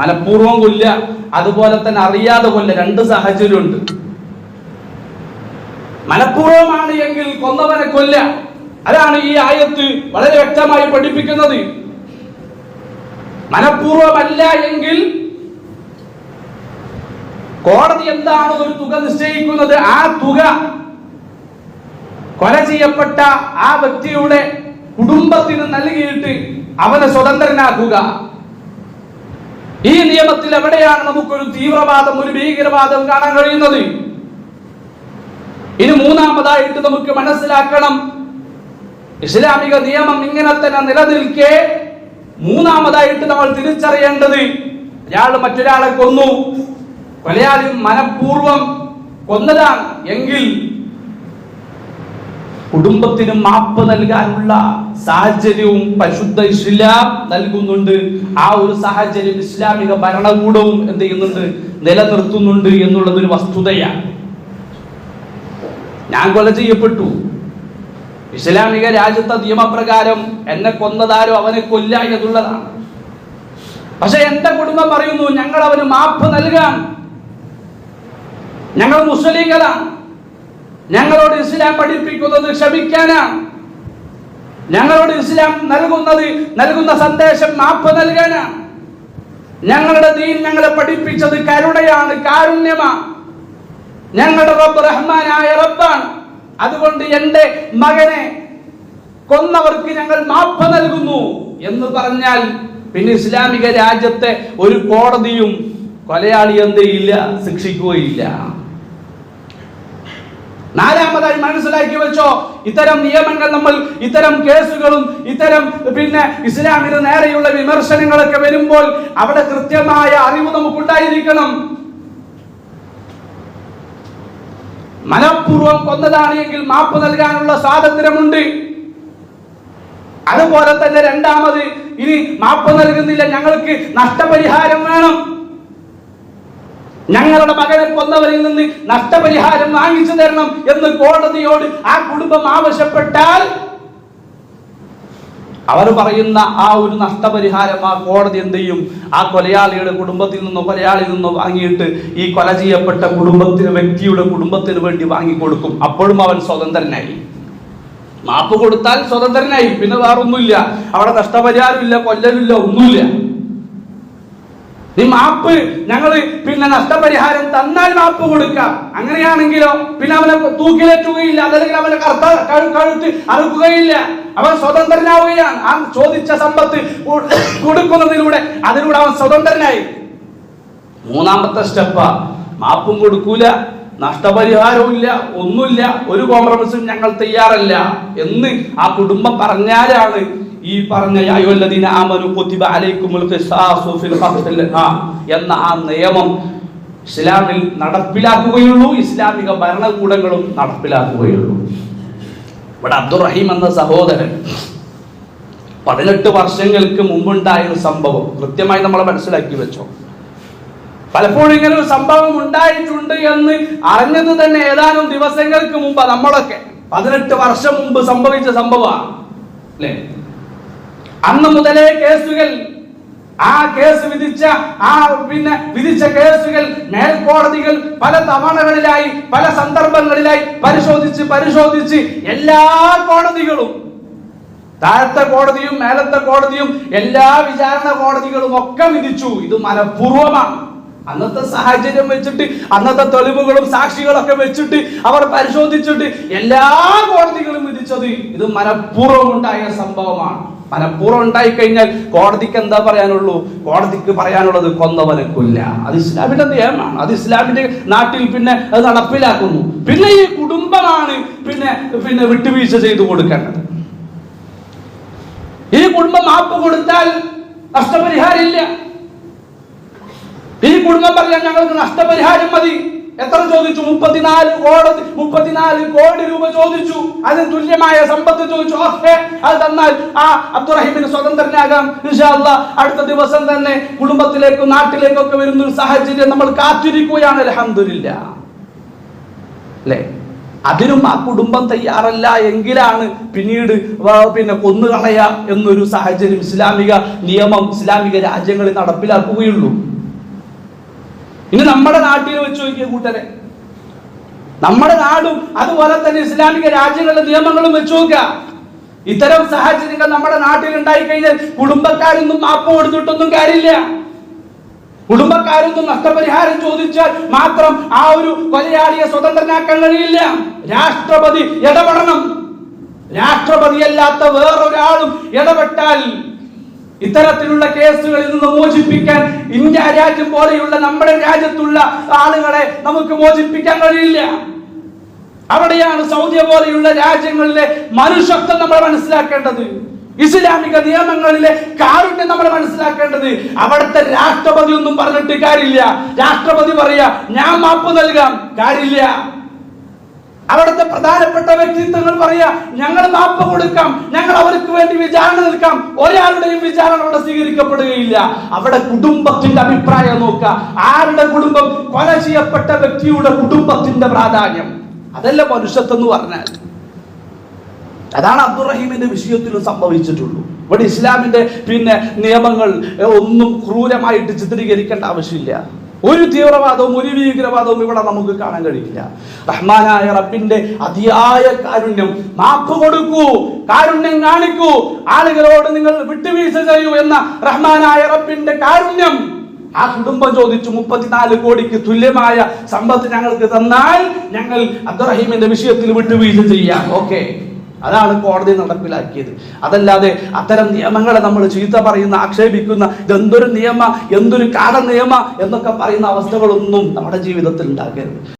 മനഃപൂർവം കൊല്ല അതുപോലെ തന്നെ അറിയാതെ കൊല്ല രണ്ട് സാഹചര്യമുണ്ട് മനഃപൂർവമാണ് എങ്കിൽ കൊന്നവനെ കൊല്ല അതാണ് ഈ ആയത്ത് വളരെ വ്യക്തമായി പഠിപ്പിക്കുന്നത്. മനഃപൂർവമല്ല എങ്കിൽ കോടതി എന്താണ് ഒരു തുക നിശ്ചയിക്കുന്നത്? ആ തുക കൊല ചെയ്യപ്പെട്ട ആ വ്യക്തിയുടെ കുടുംബത്തിന് നൽകിയിട്ട് അവനെ സ്വതന്ത്രനാക്കുക. ഈ നിയമത്തിൽ എവിടെയാണ് നമുക്കൊരു തീവ്രവാദം ഒരു ഭീകരവാദം കാണാൻ കഴിയുന്നത്? ഇനി മൂന്നാമതായിട്ട് നമുക്ക് മനസ്സിലാക്കണം ഇസ്ലാമിക നിയമം ഇങ്ങനെ തന്നെ നിലനിൽക്കെ. മൂന്നാമതായിട്ട് നമ്മൾ തിരിച്ചറിയേണ്ടത് ഒരാൾ മറ്റൊരാളെ കൊന്നു. കൊലയാളി മനഃപൂർവം കൊന്നതാണ്. എങ്കിൽ കുടുംബത്തിന് മാപ്പ് നൽകാനുള്ള സാഹചര്യവും പരിശുദ്ധ ഇസ്ലാം നൽകുന്നുണ്ട്. ആ ഒരു സാഹചര്യം ഇസ്ലാമിക ഭരണകൂടവും എന്ത് ചെയ്യുന്നുണ്ട്? നിലനിർത്തുന്നുണ്ട് എന്നുള്ളത് ഒരു വസ്തുതയാണ്. ഞാൻ കൊല ചെയ്യപ്പെട്ടു. ഇസ്ലാമിക രാജ്യത്തെ നിയമപ്രകാരം എന്നെ കൊന്നതാരോ അവനെ കൊല്ല എന്നുള്ളതാണ്. പക്ഷെ എന്റെ കുടുംബം പറയുന്നു ഞങ്ങൾ അവന് മാപ്പ് നൽകാം ഞങ്ങൾ മുസ്ലിങ്ങളാണ്. ഞങ്ങളോട് ഇസ്ലാം പഠിപ്പിക്കുന്നത് ക്ഷമിക്കാനാണ്. ഞങ്ങളോട് ഇസ്ലാം നൽകുന്നത് നൽകുന്ന സന്ദേശം മാപ്പ് നൽകാനാണ്. ഞങ്ങളുടെ ദീൻ ഞങ്ങളെ പഠിപ്പിച്ചത് കരുണയാണ് കാരുണ്യമാണ്. ഞങ്ങളുടെ റബ്ബ് റഹ്മാനായ റബ്ബാണ്. അതുകൊണ്ട് എന്റെ മകനെ കൊന്നവർക്ക് ഞങ്ങൾ മാപ്പ് നൽകുന്നു എന്ന് പറഞ്ഞാൽ പിന്നെ ഇസ്ലാമിക രാജ്യത്തെ ഒരു കോടതിയും കൊലയാളി എന്ത് ചെയ്യില്ല ശിക്ഷിക്കുകയില്ല. നാലാമതായി മനസ്സിലാക്കി വെച്ചോ ഇത്തരം നിയമങ്ങൾ നമ്മൾ ഇത്തരം കേസുകളും ഇത്തരം പിന്നെ ഇസ്ലാമിന് നേരെയുള്ള വിമർശനങ്ങളൊക്കെ വരുമ്പോൾ അവിടെ കൃത്യമായ അറിവ് നമുക്കുണ്ടായിരിക്കണം. മനഃപൂർവം കൊന്നതാണ് എങ്കിൽ മാപ്പ് നൽകാനുള്ള സ്വാതന്ത്ര്യമുണ്ട്. അതുപോലെ തന്നെ രണ്ടാമത് ഇനി മാപ്പ് നൽകുന്നില്ല ഞങ്ങൾക്ക് നഷ്ടപരിഹാരം വേണം. ഞങ്ങളുടെ മകനെ കൊന്നവരിൽ നിന്ന് നഷ്ടപരിഹാരം വാങ്ങിച്ചു തരണം എന്ന് കോടതിയോട് ആ കുടുംബം ആവശ്യപ്പെട്ടാൽ അവർ പറയുന്ന ആ ഒരു നഷ്ടപരിഹാരം ആ കോടതി എന്ത് ചെയ്യും? ആ കൊലയാളിയുടെ കുടുംബത്തിൽ നിന്നോ കൊലയാളിയിൽ നിന്നോ വാങ്ങിയിട്ട് ഈ കൊല ചെയ്യപ്പെട്ട കുടുംബത്തിന് വ്യക്തിയുടെ കുടുംബത്തിന് വേണ്ടി വാങ്ങിക്കൊടുക്കും. അപ്പോഴും അവൻ സ്വതന്ത്രനായി. മാപ്പ് കൊടുത്താൽ സ്വതന്ത്രനായി. പിന്നെ വേറൊന്നുമില്ല. അവിടെ നഷ്ടപരിഹാരമില്ല കൊല്ലലില്ല ഒന്നുമില്ല. നീ മാപ്പ് ഞങ്ങൾ പിന്നെ നഷ്ടപരിഹാരം തന്നാൽ മാപ്പ് കൊടുക്കാം. അങ്ങനെയാണെങ്കിലോ പിന്നെ അവനെ തൂക്കിലേറ്റുകയില്ല. അതല്ലെങ്കിൽ അവനെ കറുത്ത കഴു- കഴുത്ത് അറുക്കുകയില്ല. അവൻ സ്വതന്ത്രനാവുകയാണ്. ആ ചോദിച്ച സമ്പത്ത് കൊടുക്കുന്നതിലൂടെ അതിലൂടെ അവൻ സ്വതന്ത്രനായി. മൂന്നാമത്തെ സ്റ്റെപ്പ്. മാപ്പും കൊടുക്കൂല. നഷ്ടപരിഹാരവും ഇല്ല ഒന്നുമില്ല. ഒരു കോംപ്രമൈസും ഞങ്ങൾ തയ്യാറല്ല എന്ന് ആ കുടുംബം പറഞ്ഞാലാണ് ഈ പറഞ്ഞ എന്ന ആ നിയമം ഇസ്ലാമിൽ നടപ്പിലാക്കുകയുള്ളൂ ഇസ്ലാമിക ഭരണകൂടങ്ങളും നടപ്പിലാക്കുകയുള്ളൂ. ഇവിടെ അബ്ദുറഹീം എന്ന സഹോദരൻ പതിനെട്ട് വർഷങ്ങൾക്ക് മുമ്പുണ്ടായ ഒരു സംഭവം കൃത്യമായി നമ്മളെ മനസ്സിലാക്കി വെച്ചോ. പലപ്പോഴും ഇങ്ങനെ ഒരു സംഭവം ഉണ്ടായിട്ടുണ്ട് എന്ന് അറിഞ്ഞത് തന്നെ ഏതാനും ദിവസങ്ങൾക്ക് മുമ്പ് നമ്മളൊക്കെ. പതിനെട്ട് വർഷം മുമ്പ് സംഭവിച്ച സംഭവമാണ് അല്ലേ? അന്ന് മുതലേ കേസുകൾ ആ കേസ് വിധിച്ച ആ പിന്നെ വിധിച്ച കേസുകൾ മേൽക്കോടതികൾ പല തവണകളിലായി പല സന്ദർഭങ്ങളിലായി പരിശോധിച്ച് പരിശോധിച്ച് എല്ലാ കോടതികളും താഴത്തെ കോടതിയും മേലത്തെ കോടതിയും എല്ലാ വിചാരണ കോടതികളും ഒക്കെ വിധിച്ചു. ഇത് മനഃപൂർവമാണ്. അന്നത്തെ സാഹചര്യം വെച്ചിട്ട് അന്നത്തെ തെളിവുകളും സാക്ഷികളൊക്കെ വെച്ചിട്ട് അവർ പരിശോധിച്ചിട്ട് എല്ലാ കോടതികളും വിധിച്ചത്. ഇത് മനഃപൂർവം ഉണ്ടായ സംഭവമാണ്. മനഃപൂർവം ഉണ്ടായി കഴിഞ്ഞാൽ കോടതിക്ക് എന്താ പറയാനുള്ളൂ? കോടതിക്ക് പറയാനുള്ളത് കൊന്നവനെ കൊല്ല അത് ഇസ്ലാമിന്റെ നിയമമാണ്. അത് ഇസ്ലാമിന്റെ നാട്ടിൽ പിന്നെ അത് നടപ്പിലാക്കുന്നു. പിന്നെ ഈ കുടുംബമാണ് പിന്നെ പിന്നെ വിട്ടുവീഴ്ച ചെയ്തു കൊടുക്കേണ്ടത്. ഈ കുടുംബം മാപ്പ് കൊടുത്താൽ നഷ്ടപരിഹാരം ഇല്ല ഈ കുടുംബം പറഞ്ഞാൽ ഞങ്ങൾക്ക് നഷ്ടപരിഹാരം മതി. എത്ര ചോദിച്ചു? മുപ്പത്തിനാല് കോടതി മുപ്പത്തിനാല് കോടി രൂപ ചോദിച്ചു. അതിന് തുല്യമായ സമ്പത്ത് ചോദിച്ചു. ഓക്കെ അത് തന്നാൽ ആ അബ്ദുറഹിമിന് സ്വതന്ത്രനാകാം. അടുത്ത ദിവസം തന്നെ കുടുംബത്തിലേക്കും നാട്ടിലേക്കൊക്കെ വരുന്ന ഒരു സാഹചര്യം നമ്മൾ കാത്തിരിക്കുകയാണ്. അലഹമില്ല അല്ലേ? അതിനും ആ കുടുംബം തയ്യാറല്ല എങ്കിലാണ് പിന്നീട് പിന്നെ പിന്നെ കൊന്നുകളയ എന്നൊരു സാഹചര്യം ഇസ്ലാമിക നിയമം ഇസ്ലാമിക രാജ്യങ്ങളിൽ നടപ്പിലാക്കുകയുള്ളൂ. ഇനി നമ്മുടെ നാട്ടിൽ വെച്ച് നോക്കിയ കൂട്ടരെ. നമ്മുടെ നാടും അതുപോലെ തന്നെ ഇസ്ലാമിക രാജ്യങ്ങളുടെ നിയമങ്ങളും വെച്ച് നോക്കുക. ഇത്തരം സാഹചര്യങ്ങൾ നമ്മുടെ നാട്ടിൽ ഉണ്ടായി കഴിഞ്ഞാൽ കുടുംബക്കാരൊന്നും മാപ്പ് കൊടുത്തിട്ടൊന്നും കാര്യമില്ല. കുടുംബക്കാരൊന്നും നഷ്ടപരിഹാരം ചോദിച്ചാൽ മാത്രം ആ ഒരു കൊലയാളിയെ സ്വതന്ത്രനാക്കാൻ കഴിയില്ല. രാഷ്ട്രപതി ഇടപെടണം. രാഷ്ട്രപതിയല്ലാത്ത വേറൊരാളും ഇടപെട്ടാൽ ഇത്തരത്തിലുള്ള കേസുകളിൽ നിന്ന് മോചിപ്പിക്കാൻ ഇന്ത്യ രാജ്യം പോലെയുള്ള നമ്മുടെ രാജ്യത്തുള്ള ആളുകളെ നമുക്ക് മോചിപ്പിക്കാൻ കഴിയില്ല. അവിടെയാണ് സൗദി പോലെയുള്ള രാജ്യങ്ങളിലെ മനുഷ്യത്വം നമ്മൾ മനസ്സിലാക്കേണ്ടത്. ഇസ്ലാമിക നിയമങ്ങളിലെ കാരുണ്യം നമ്മൾ മനസ്സിലാക്കേണ്ടത്. അവിടുത്തെ രാഷ്ട്രപതി ഒന്നും പറഞ്ഞിട്ട് കാര്യമില്ല. രാഷ്ട്രപതി പറയാ ഞാൻ മാപ്പ് നൽകാം. കാര്യമില്ല. അവിടുത്തെ പ്രധാനപ്പെട്ട വ്യക്തിത്വങ്ങൾ പറയാ ഞങ്ങൾ മാപ്പ് കൊടുക്കാം ഞങ്ങൾ അവർക്ക് വേണ്ടി വിചാരണ നിൽക്കാം ഒരാളുടെയും വിചാരണ അവിടെ സ്വീകരിക്കപ്പെടുകയില്ല. അവിടെ കുടുംബത്തിന്റെ അഭിപ്രായം നോക്കുക. ആരുടെ കുടുംബം? കൊല ചെയ്യപ്പെട്ട വ്യക്തിയുടെ കുടുംബത്തിന്റെ പ്രാധാന്യം. അതല്ല മനുഷ്യത്വം എന്ന് പറഞ്ഞാൽ. അതാണ് അബ്ദുറഹീമിന്റെ വിഷയത്തിലും സംഭവിച്ചിട്ടുള്ളൂ. ഇവിടെ ഇസ്ലാമിന്റെ പിന്നെ നിയമങ്ങൾ ഒന്നും ക്രൂരമായിട്ട് ചിത്രീകരിക്കേണ്ട ആവശ്യമില്ല. ഒരു തീവ്രവാദവും ഒരു ഭീകരവാദവും ഇവിടെ നമുക്ക് കാണാൻ കഴിയില്ല. റഹ്മാനായ റബ്ബിന്റെ അതിയായ കാരുണ്യം മാപ്പ് കൊടുക്കൂ കാരുണ്യം കാണിക്കൂ ആളുകളോട് നിങ്ങൾ വിട്ടുവീഴ്ച ചെയ്യൂ എന്ന റഹ്മാനായ റബ്ബിന്റെ കാരുണ്യം. ആ കുടുംബം ചോദിച്ചു മുപ്പത്തിനാല് കോടിക്ക് തുല്യമായ സമ്പത്ത് ഞങ്ങൾക്ക് തന്നാൽ ഞങ്ങൾ അബ്ദുറഹീമിന്റെ വിഷയത്തിൽ വിട്ടുവീഴ്ച ചെയ്യാം. ഓക്കെ. അതാണ് കോടതി നടപ്പിലാക്കിയത്. അതല്ലാതെ അത്തരം നിയമങ്ങളെ നമ്മൾ ചീത്ത പറയുന്ന ആക്ഷേപിക്കുന്ന ഇതെന്തൊരു നിയമ എന്തൊരു കാട നിയമ എന്നൊക്കെ പറയുന്ന അവസ്ഥകളൊന്നും നമ്മുടെ ജീവിതത്തിൽ ഉണ്ടാക്കരുത്